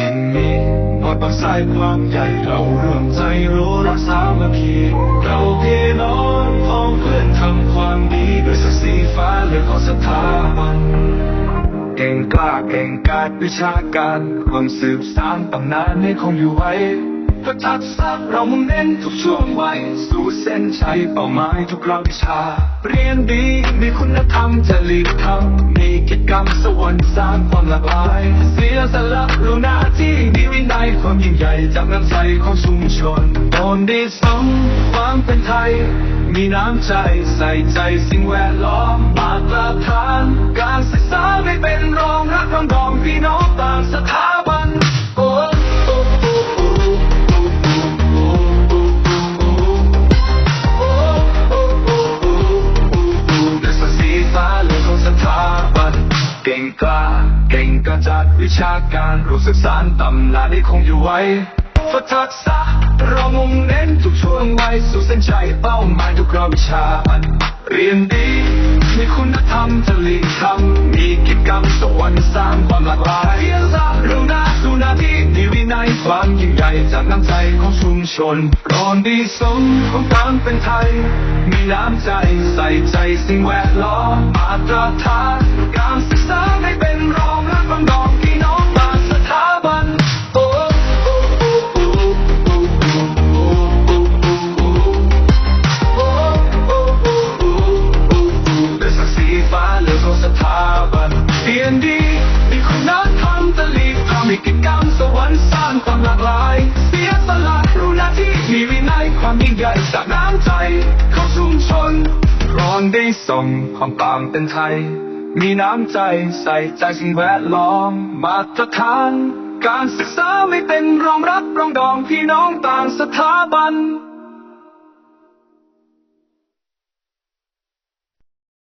ที่มีหมดบางสายความใหญ่เราเรื่องใจรู้รักสามัคคีเราพี่น้องพ้องเพื่อนทำความดีด้วยศักดิ์ศรีฟ้าเรื่องของสถาบันเก่งกล้าเก่งกาจวิชาการความสืบสานตำนานให้คงอยู่ไว้ พราะทักษะเรามุ่งเน้นทุกช่วงวัยสู่เส้นชัยเป้าหมายทุกเราวิชา เรียนดีมีคุณธรรมจะหลีกทำมีกิจกรรมสวรรค์สร้างความหลากหลาย เสียสละรู้หน้าที่มีวินัยความยิ่งใหญ่จากน้ำใจของชุมชนตนดีสมความเป็นไทย มีน้ำใจใส่ใจสิ่งแวดล้อมมาตรฐานการ เก่งกล้า เก่งกระจัดวิชาการรู้สึกสารตำนานที่คงอยู่ไว้ฝึกทักษะเรามุ่งเน้นทุกช่วงวัยสู่เส้นชัยเป้าหมายทุกเราวิชา เรียนดี มีคุณธรรมจะหลีกทำมีกิจกรรมสวรรค์สร้างความหลากหลายเพียงละรู้หน้าสู่นาที่มีวินัยความยิ่งใหญ่จากน้ำใจของชุมชนก่อนดีสมของการเป็นไทย มีน้ำใจใส่ใจสิ่งแวดล้อมำสวรรค์สร้างความหลากหลาย เสียสละรู้หน้าที่มีวินัยความยิ่งใหญ่จากน้ำใจเข้าชุมชนรอนได้ส่งความตางเป็นไทย มีน้ำใจใส่ใจสิ่งแวดล้อมมาตรฐาน การศึกษาไม่เป็นรองรับรองดองพี่น้องต่างสถาบัน